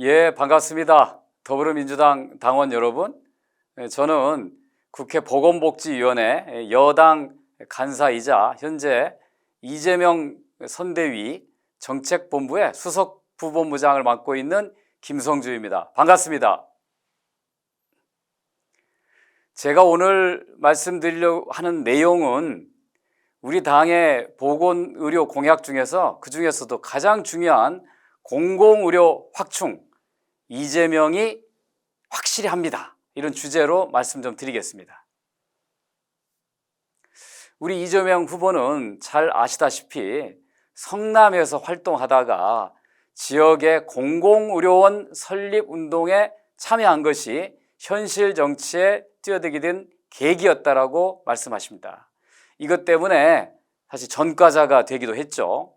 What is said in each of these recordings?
예, 반갑습니다. 더불어민주당 당원 여러분. 예, 저는 국회 보건복지위원회 여당 간사이자 현재 이재명 선대위 정책본부의 수석 부본부장을 맡고 있는 김성주입니다. 반갑습니다. 제가 오늘 말씀드리려고 하는 내용은 우리 당의 보건의료 공약 중에서 그 중에서도 가장 중요한 공공의료 확충, 이재명이 확실히 합니다. 이런 주제로 말씀 좀 드리겠습니다. 우리 이재명 후보는 잘 아시다시피 성남에서 활동하다가 지역의 공공의료원 설립 운동에 참여한 것이 현실 정치에 뛰어들게 된 계기였다라고 말씀하십니다. 이것 때문에 사실 전과자가 되기도 했죠.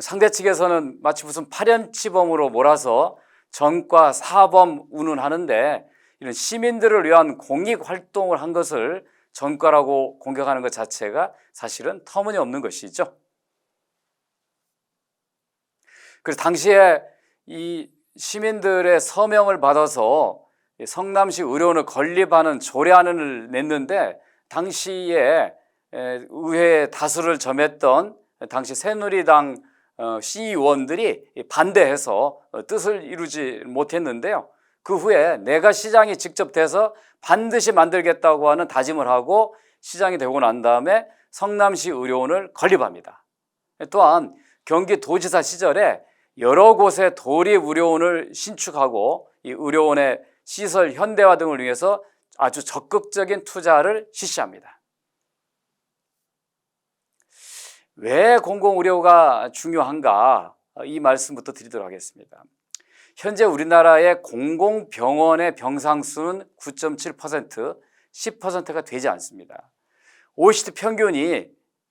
상대 측에서는 마치 무슨 파련치범으로 몰아서 전과 사범 운운하는데 이런 시민들을 위한 공익 활동을 한 것을 전과라고 공격하는 것 자체가 사실은 터무니없는 것이죠. 그래서 당시에 이 시민들의 서명을 받아서 성남시 의료원을 건립하는 조례안을 냈는데 당시에 의회 다수를 점했던 당시 새누리당 어, 시의원들이 반대해서 뜻을 이루지 못했는데요. 그 후에 내가 시장이 직접 돼서 반드시 만들겠다고 하는 다짐을 하고 시장이 되고 난 다음에 성남시 의료원을 건립합니다. 또한 경기도지사 시절에 여러 곳에 도립 의료원을 신축하고 이 의료원의 시설 현대화 등을 위해서 아주 적극적인 투자를 실시합니다. 왜 공공의료가 중요한가 이 말씀부터 드리도록 하겠습니다. 현재 우리나라의 공공병원의 병상 수는 9.7%, 10%가 되지 않습니다. OECD 평균이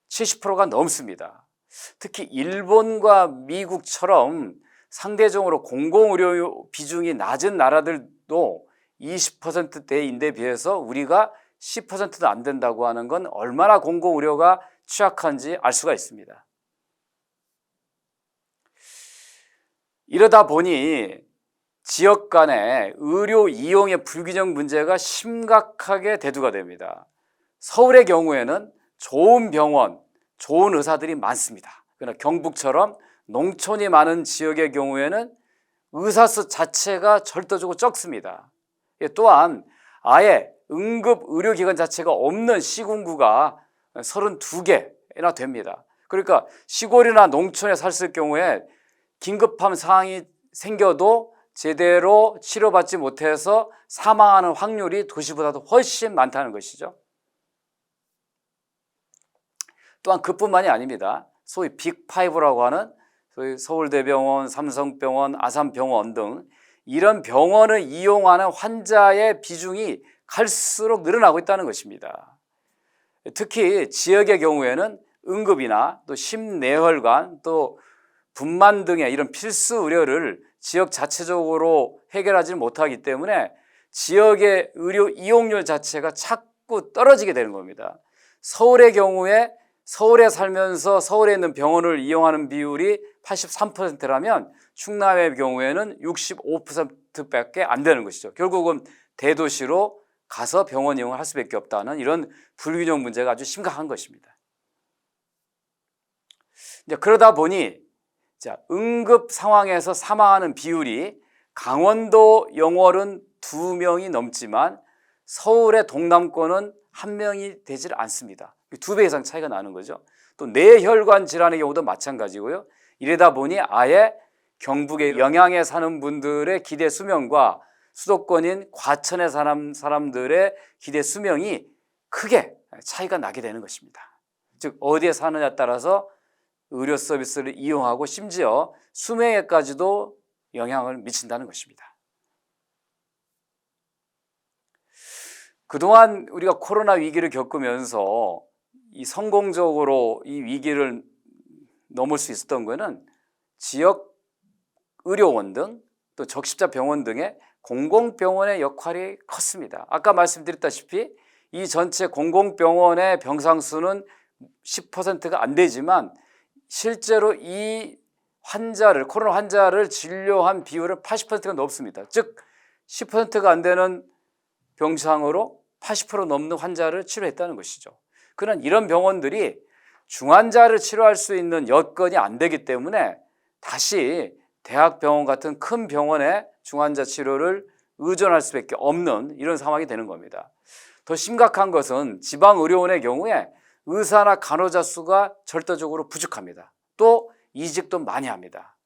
70%가 넘습니다. 특히 일본과 미국처럼 상대적으로 공공의료 비중이 낮은 나라들도 20%대인데 비해서 우리가 10%도 안 된다고 하는 건 얼마나 공공의료가 취약한지 알 수가 있습니다. 이러다 보니 지역 간의 의료 이용의 불균형 문제가 심각하게 대두가 됩니다. 서울의 경우에는 좋은 병원, 좋은 의사들이 많습니다. 그러나 경북처럼 농촌이 많은 지역의 경우에는 의사수 자체가 절대적으로 적습니다. 또한 아예 응급 의료기관 자체가 없는 시군구가 32개나 됩니다. 그러니까 시골이나 농촌에 살을 경우에 긴급한 상황이 생겨도 제대로 치료받지 못해서 사망하는 확률이 도시보다도 훨씬 많다는 것이죠. 또한 그뿐만이 아닙니다. 소위 빅5라고 하는 소위 서울대병원, 삼성병원, 아산병원 등 이런 병원을 이용하는 환자의 비중이 갈수록 늘어나고 있다는 것입니다. 특히 지역의 경우에는 응급이나 또 심내혈관 또 분만 등의 이런 필수 의료를 지역 자체적으로 해결하지 못하기 때문에 지역의 의료 이용률 자체가 자꾸 떨어지게 되는 겁니다. 서울의 경우에 서울에 살면서 서울에 있는 병원을 이용하는 비율이 83%라면 충남의 경우에는 65%밖에 안 되는 것이죠. 결국은 대도시로 가서 병원 이용을 할 수밖에 없다는 이런 불균형 문제가 아주 심각한 것입니다. 이제 그러다 보니 자, 응급 상황에서 사망하는 비율이 강원도 영월은 두 명이 넘지만 서울의 동남권은 한 명이 되질 않습니다. 두 배 이상 차이가 나는 거죠. 또 뇌혈관 질환의 경우도 마찬가지고요. 이러다 보니 아예 경북의 영양에 사는 분들의 기대 수명과 수도권인 과천에 사는 사람들의 기대 수명이 크게 차이가 나게 되는 것입니다. 즉 어디에 사느냐에 따라서 의료 서비스를 이용하고 심지어 수명에까지도 영향을 미친다는 것입니다. 그동안 우리가 코로나 위기를 겪으면서 이 성공적으로 이 위기를 넘을 수 있었던 것은 지역 의료원 등 또 적십자 병원 등의 공공병원의 역할이 컸습니다. 아까 말씀드렸다시피 이 전체 공공병원의 병상 수는 10%가 안 되지만 실제로 이 환자를 코로나 환자를 진료한 비율은 80%가 넘습니다. 즉 10%가 안 되는 병상으로 80% 넘는 환자를 치료했다는 것이죠. 그런 이런 병원들이 중환자를 치료할 수 있는 여건이 안 되기 때문에 다시 대학병원 같은 큰 병원에 중환자 치료를 의존할 수밖에 없는 이런 상황이 되는 겁니다. 더 심각한 것은 지방 의료원의 경우에 의사나 간호자 수가 절대적으로 부족합니다. 또 이직도 많이 합니다.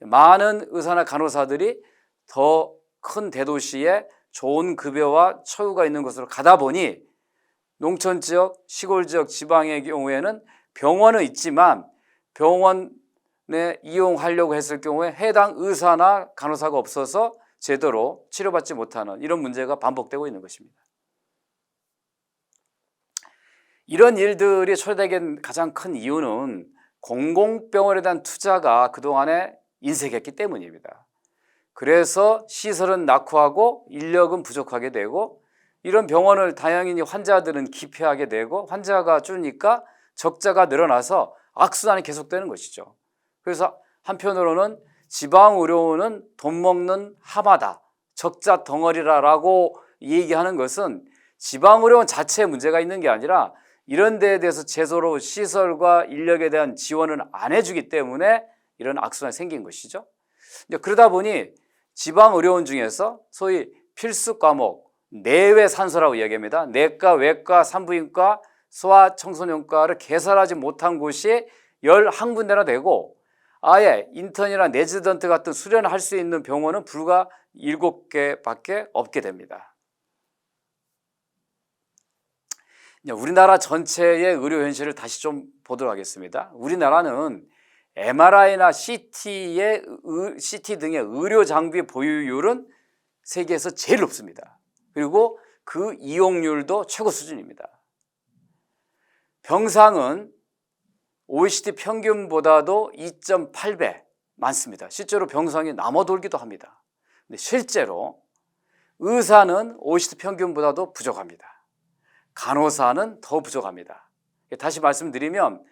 많은 의사나 간호사들이 더 큰 대도시에 좋은 급여와 처우가 있는 곳으로 가다 보니 농촌 지역, 시골 지역, 지방의 경우에는 병원은 있지만 병원 에 이용하려고 했을 경우에 해당 의사나 간호사가 없어서 제대로 치료받지 못하는 이런 문제가 반복되고 있는 것입니다. 이런 일들이 초래되게 가장 큰 이유는 공공병원에 대한 투자가 그동안에 인색했기 때문입니다. 그래서 시설은 낙후하고 인력은 부족하게 되고 이런 병원을 다행히 환자들은 기피하게 되고 환자가 줄니까 적자가 늘어나서 악순환이 계속되는 것이죠. 그래서 한편으로는 지방 의료원은 돈 먹는 하마다 적자 덩어리라라고 얘기하는 것은 지방 의료원 자체에 문제가 있는 게 아니라 이런 데에 대해서 제대로 시설과 인력에 대한 지원을 안 해주기 때문에 이런 악순환이 생긴 것이죠. 그러다 보니 지방 의료원 중에서 소위 필수 과목 내외 산소라고 이야기합니다. 내과, 외과, 산부인과, 소아 청소년과를 개설하지 못한 곳이 11군데나 되고 아예 인턴이나 레지던트 같은 수련을 할 수 있는 병원은 불과 7개밖에 없게 됩니다. 우리나라 전체의 의료 현실을 다시 좀 보도록 하겠습니다. 우리나라는 MRI나 CT의, CT 등의 의료 장비 보유율은 세계에서 제일 높습니다. 그리고 그 이용률도 최고 수준입니다. 병상은 OECD 평균보다도 2.8배 많습니다. 실제로 병상이 남아 돌기도 합니다. 근데 실제로 의사는 OECD 평균보다도 부족합니다. 간호사는 더 부족합니다. 다시 말씀드리면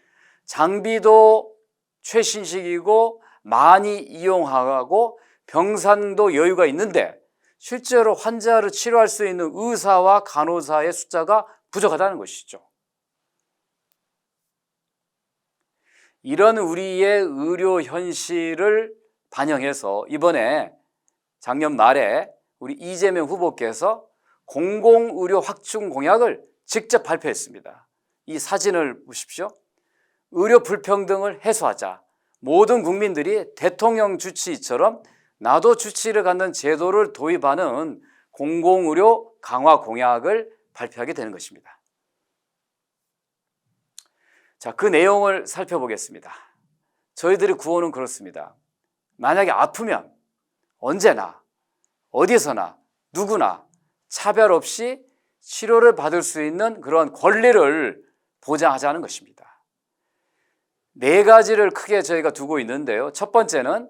장비도 최신식이고 많이 이용하고 병상도 여유가 있는데 실제로 환자를 치료할 수 있는 의사와 간호사의 숫자가 부족하다는 것이죠. 이런 우리의 의료 현실을 반영해서 이번에 작년 말에 우리 이재명 후보께서 공공의료 확충 공약을 직접 발표했습니다. 이 사진을 보십시오. 의료 불평등을 해소하자. 모든 국민들이 대통령 주치의처럼 나도 주치의를 갖는 제도를 도입하는 공공의료 강화 공약을 발표하게 되는 것입니다. 자, 그 내용을 살펴보겠습니다. 저희들의 구호는 그렇습니다. 만약에 아프면 언제나, 어디서나, 누구나 차별 없이 치료를 받을 수 있는 그런 권리를 보장하자는 것입니다. 네 가지를 크게 저희가 두고 있는데요. 첫 번째는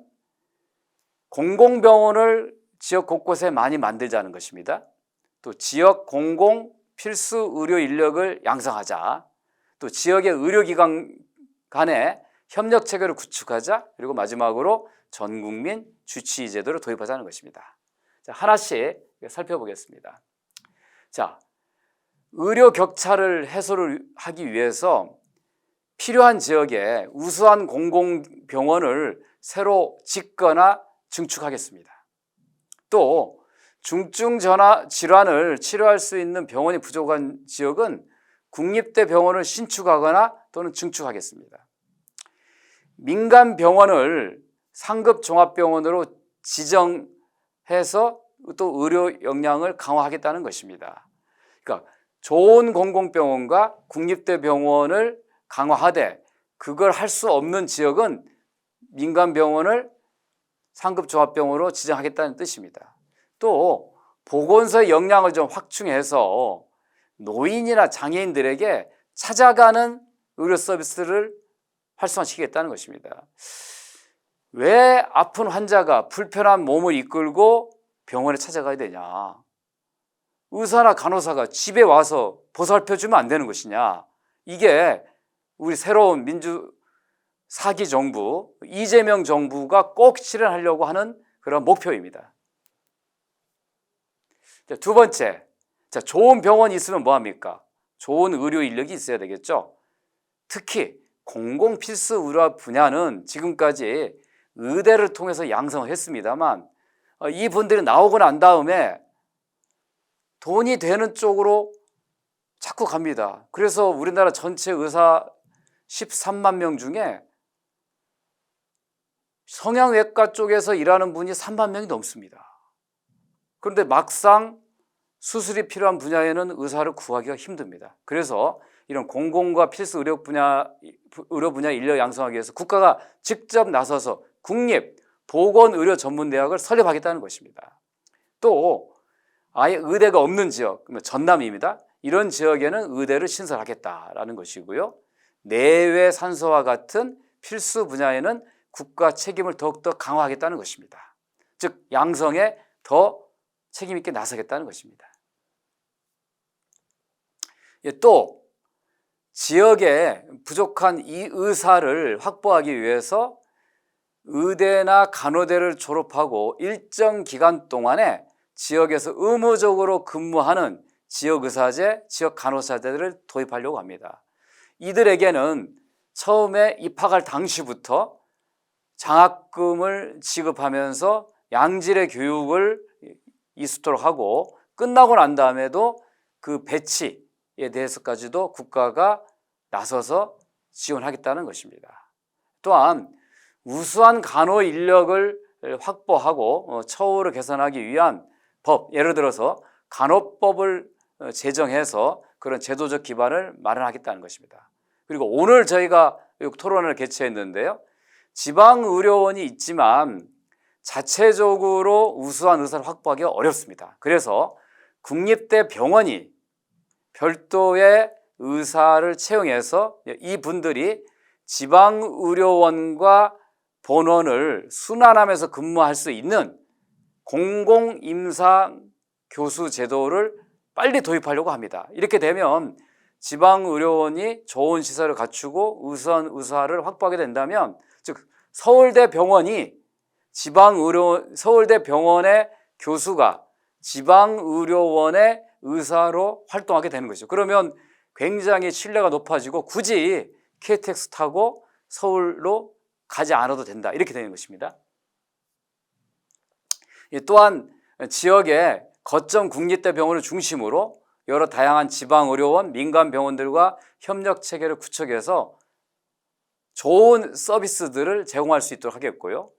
공공병원을 지역 곳곳에 많이 만들자는 것입니다. 또 지역 공공 필수 의료 인력을 양성하자. 또 지역의 의료기관 간의 협력 체계를 구축하자. 그리고 마지막으로 전 국민 주치의 제도를 도입하자는 것입니다. 자, 하나씩 살펴보겠습니다. 자, 의료 격차를 해소를 하기 위해서 필요한 지역에 우수한 공공병원을 새로 짓거나 증축하겠습니다. 또 중증 전화 질환을 치료할 수 있는 병원이 부족한 지역은 국립대 병원을 신축하거나 또는 증축하겠습니다. 민간 병원을 상급 종합병원으로 지정해서 또 의료 역량을 강화하겠다는 것입니다. 그러니까 좋은 공공병원과 국립대 병원을 강화하되 그걸 할 수 없는 지역은 민간 병원을 상급 종합병원으로 지정하겠다는 뜻입니다. 또 보건소의 역량을 좀 확충해서 노인이나 장애인들에게 찾아가는 의료 서비스를 활성화시키겠다는 것입니다. 왜 아픈 환자가 불편한 몸을 이끌고 병원에 찾아가야 되냐? 의사나 간호사가 집에 와서 보살펴 주면 안 되는 것이냐? 이게 우리 새로운 민주 사기 정부, 이재명 정부가 꼭 실현하려고 하는 그런 목표입니다. 자, 두 번째, 자, 좋은 병원이 있으면 뭐 합니까? 좋은 의료 인력이 있어야 되겠죠. 특히 공공 필수 의료 분야는 지금까지 의대를 통해서 양성을 했습니다만 어, 이분들이 나오고 난 다음에 돈이 되는 쪽으로 자꾸 갑니다. 그래서 우리나라 전체 의사 13만 명 중에 성형외과 쪽에서 일하는 분이 3만 명이 넘습니다. 그런데 막상 수술이 필요한 분야에는 의사를 구하기가 힘듭니다. 그래서 이런 공공과 필수 의료 분야 의료 분야 인력 양성하기 위해서 국가가 직접 나서서 국립 보건 의료 전문 대학을 설립하겠다는 것입니다. 또 아예 의대가 없는 지역, 전남입니다. 이런 지역에는 의대를 신설하겠다라는 것이고요. 내외 산소와 같은 필수 분야에는 국가 책임을 더욱더 강화하겠다는 것입니다. 즉 양성에 더 책임 있게 나서겠다는 것입니다. 예, 또 지역에 부족한 이 의사를 확보하기 위해서 의대나 간호대를 졸업하고 일정 기간 동안에 지역에서 의무적으로 근무하는 지역의사제, 지역 간호사제들을 도입하려고 합니다. 이들에게는 처음에 입학할 당시부터 장학금을 지급하면서 양질의 교육을 이수토록 하고 끝나고 난 다음에도 그 배치에 대해서까지도 국가가 나서서 지원하겠다는 것입니다. 또한 우수한 간호 인력을 확보하고 어, 처우를 개선하기 위한 법, 예를 들어서 간호법을 어, 제정해서 그런 제도적 기반을 마련하겠다는 것입니다. 그리고 오늘 저희가 토론을 개최했는데요. 지방의료원이 있지만 자체적으로 우수한 의사를 확보하기가 어렵습니다. 그래서 국립대 병원이 별도의 의사를 채용해서 이분들이 지방의료원과 본원을 순환하면서 근무할 수 있는 공공임사 교수 제도를 빨리 도입하려고 합니다. 이렇게 되면 지방의료원이 좋은 시설을 갖추고 우선 의사를 확보하게 된다면 즉 서울대 병원이 지방의료 서울대 병원의 교수가 지방의료원의 의사로 활동하게 되는 것이죠. 그러면 굉장히 신뢰가 높아지고 굳이 KTX 타고 서울로 가지 않아도 된다. 이렇게 되는 것입니다. 또한 지역의 거점 국립대 병원을 중심으로 여러 다양한 지방의료원, 민간병원들과 협력 체계를 구축해서 좋은 서비스들을 제공할 수 있도록 하겠고요.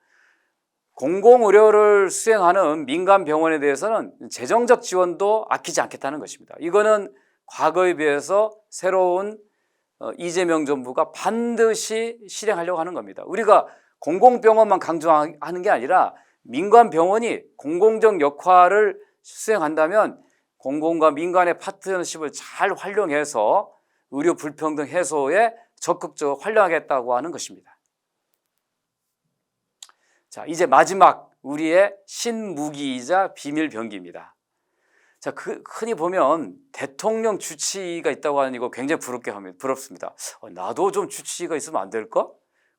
공공의료를 수행하는 민간 병원에 대해서는 재정적 지원도 아끼지 않겠다는 것입니다. 이거는 과거에 비해서 새로운 어, 이재명 정부가 반드시 실행하려고 하는 겁니다. 우리가 공공병원만 강조하는 게 아니라 민간 병원이 공공적 역할을 수행한다면 공공과 민간의 파트너십을 잘 활용해서 의료 불평등 해소에 적극적으로 활용하겠다고 하는 것입니다. 자, 이제 마지막 우리의 신무기이자 비밀 병기입니다. 자, 그, 흔히 보면 대통령 주치의가 있다고 하는 이거 굉장히 부럽게 하면 부럽습니다. 어, 나도 좀 주치의가 있으면 안 될까?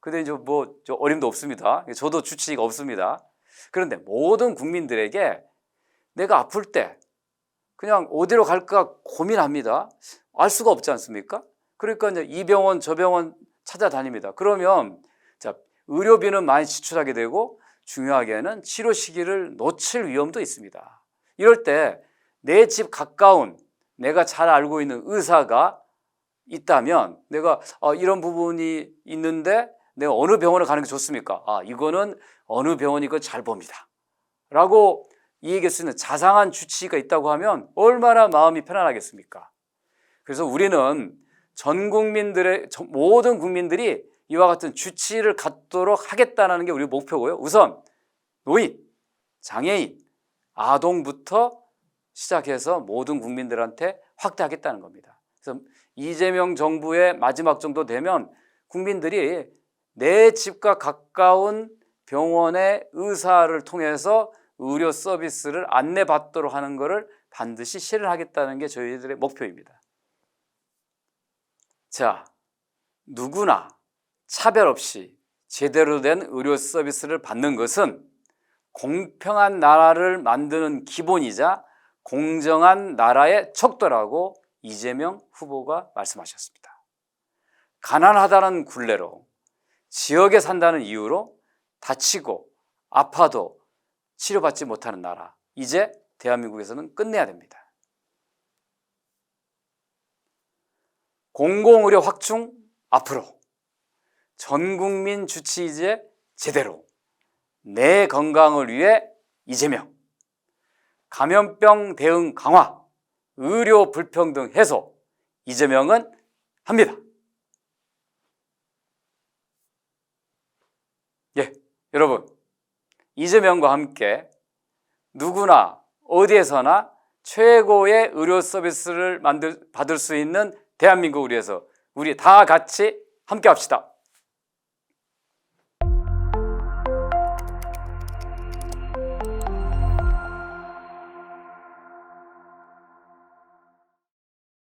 근데 이제 뭐 어림도 없습니다. 저도 주치의가 없습니다. 그런데 모든 국민들에게 내가 아플 때 그냥 어디로 갈까 고민합니다. 알 수가 없지 않습니까? 그러니까 이제 이 병원 저 병원 찾아다닙니다. 그러면 자 의료비는 많이 지출하게 되고 중요하게는 치료 시기를 놓칠 위험도 있습니다. 이럴 때 내 집 가까운 내가 잘 알고 있는 의사가 있다면 내가 아, 이런 부분이 있는데 내가 어느 병원을 가는 게 좋습니까? 아 이거는 어느 병원이고 잘 봅니다. 라고 수 있는 자상한 주치의가 있다고 하면 얼마나 마음이 편안하겠습니까? 그래서 우리는 전 국민들의 모든 국민들이 이와 같은 주치의를 갖도록 하겠다는 게 우리 목표고요. 우선 노인, 장애인, 아동부터 시작해서 모든 국민들한테 확대하겠다는 겁니다. 그래서 이재명 정부의 마지막 정도 되면 국민들이 내 집과 가까운 병원의 의사를 통해서 의료 서비스를 안내받도록 하는 것을 반드시 실현하겠다는 게 저희들의 목표입니다. 자, 누구나 차별 없이 제대로 된 의료 서비스를 받는 것은 공평한 나라를 만드는 기본이자 공정한 나라의 척도라고 이재명 후보가 말씀하셨습니다. 가난하다는 굴레로 지역에 산다는 이유로 다치고 아파도 치료받지 못하는 나라. 이제 대한민국에서는 끝내야 됩니다. 공공의료 확충 앞으로 전 국민 주치 이제 제대로 내 건강을 위해 이재명 감염병 대응 강화 의료 불평등 해소 이재명은 합니다. 예, 여러분 이재명과 함께 누구나 어디에서나 최고의 의료 서비스를 만들, 받을 수 있는 대한민국을 위해서 우리 다 같이 함께 합시다.